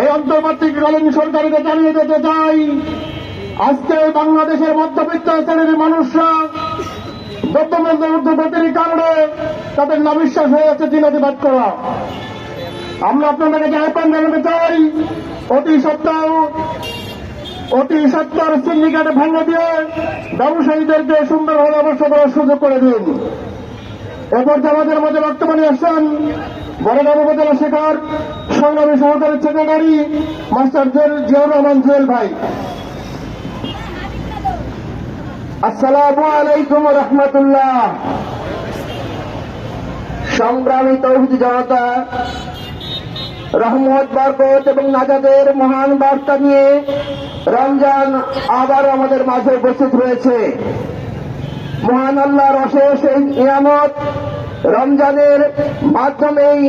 এই অন্তর্বর্তীকালীন সরকারকে জানিয়ে দিতে চাই, আজকে বাংলাদেশের মধ্যবিত্ত শ্রেণির মানুষরা কারণে তাদের নাবিশ্বাস হয়ে যাচ্ছে দিনতিবাদ করা। আমরা আপনাদের কাছে আহ্বান জানাতে চাই অতি সত্ত্বর অতি সত্তর সিন্ডিকেট ভেঙে দিয়ে ব্যবসায়ীদেরকে সুন্দরভাবে ব্যবসা করার সুযোগ করে দিন। এরপর আমাদের মধ্যে বক্তব্য আসছেন বড়গাঁও সংগ্রামী সহকারী মাস্টার জিয়াউর রহমান ভাই। আসসালামু আলাইকুম রহমতুল্লাহ। সংগ্রামী তৌহিদ জনতা, রহমত, বরকত এবং নাজাদের মহান বার্তা নিয়ে রমজান আবার আমাদের মাঝে উপস্থিত রয়েছে। মহান আল্লাহর অশেষ এই নিয়ামত রমজানের মাধ্যমেই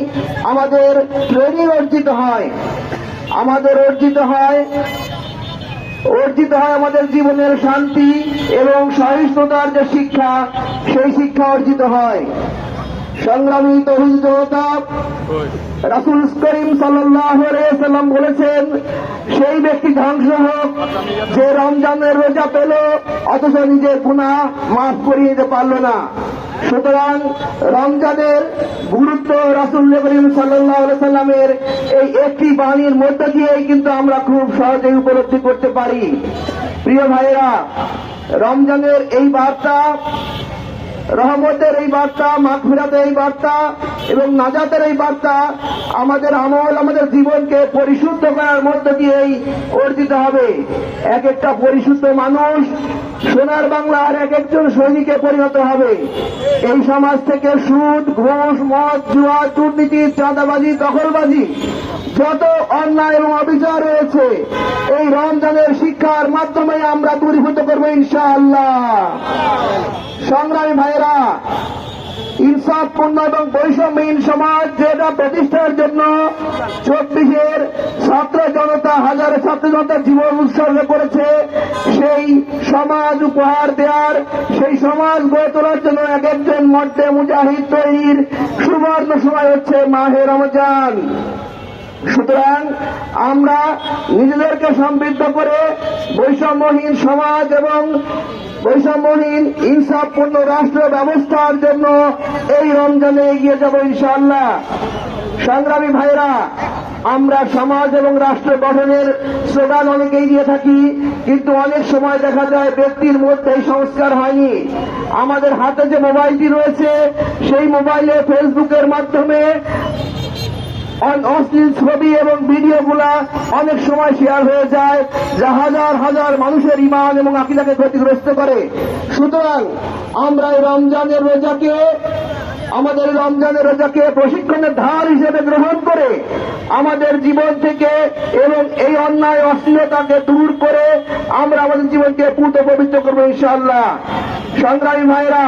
আমাদের ট্রেনিং অর্জিত হয়। আমাদের অর্জিত হয় অর্জিত হয় আমাদের জীবনের শান্তি এবং সহিষ্ণুতার যে শিক্ষা, সেই শিক্ষা অর্জিত হয়। সংগ্রামী তহিদ জনতা রাসুল করিম সাল্লাম বলেছেন, সেই ব্যক্তি ধ্বংস হোক, যে রমজানের রোজা পেল, অথচ নিজের গুণা মাফ করিয়ে দিতে পারল না। সুতরাং রমজানের গুরুত্ব রাসুল করিম সাল্লাহ সাল্লামের এই একটি বাণীর মধ্য দিয়েই কিন্তু আমরা খুব সহজেই উপলব্ধি করতে পারি। প্রিয় ভাইয়েরা, রমজানের এই বার্তা, রহমতের এই বার্তা মাঘফিরাতের এই বার্তা এবং নাজাতের এই বার্তা আমাদের আমল, আমাদের জীবনকে পরিশুদ্ধ করার মধ্য দিয়েই অর্জিত হবে। এক একটা পরিশুদ্ধ মানুষ সোনার বাংলার এক একজন সৈনিকে পরিণত হবে। এই সমাজ থেকে সুদ, ঘোষ, মদ জুয়া দুর্নীতি, চাঁদাবাজি, দখলবাজি, যত অন্যায় এবং অবিচার রয়েছে, এই রমজানের শিক্ষার মাধ্যমে আমরা দূরীভূত করব ইনশাআল্লাহ। সংগ্রামী ভাইয়েরা, ইনসাফপূর্ণ এবং বৈষম্যহীন সমাজ যেটা প্রতিষ্ঠার জন্য জনতা হাজারে ছাত্র জনতার জীবন উৎসর্গ করেছে, সেই সমাজ উপহার দেওয়ার সেই সমাজ গড়ে তোলার জন্য এক একজন মধ্যে মুজাহিদ তৈরির সুবর্ণ সময় হচ্ছে মাহে রমজান। সুতরাং আমরা নিজেদেরকে সমৃদ্ধ করে বৈষম্যহীন সমাজ এবং বৈষম্যহীন ইনসাফপূর্ণ রাষ্ট্র ব্যবস্থার জন্য এই রমজানে এগিয়ে যাব ইনশাআল্লাহ। সংগ্রামী ভাইরা আমরা সমাজ এবং রাষ্ট্র গঠনের স্লোগান অনেকেই দিয়ে থাকি, কিন্তু অনেক সময় দেখা যায় ব্যক্তির মধ্যে সংস্কার হয়নি। আমাদের হাতে যে মোবাইলটি রয়েছে, সেই মোবাইলে ফেসবুকের মাধ্যমে অশ্লীল ছবি এবং ভিডিওগুলা অনেক সময় শেয়ার হয়ে যায়, যা হাজার হাজার মানুষের ইমান এবং আকিদাকে ক্ষতিগ্রস্ত করে। সুতরাং আমরা এই রমজানের রোজাকে আমাদের রমজানের রোজাকে প্রশিক্ষণের ধার হিসেবে গ্রহণ করে আমাদের জীবন থেকে এবং এই অন্যায় অশ্লীলতাকে দূর করে আমরা আমাদের জীবনকে পূর্ত পবিত্র করব ইনশাআল্লাহ। সংগ্রামী ভাইরা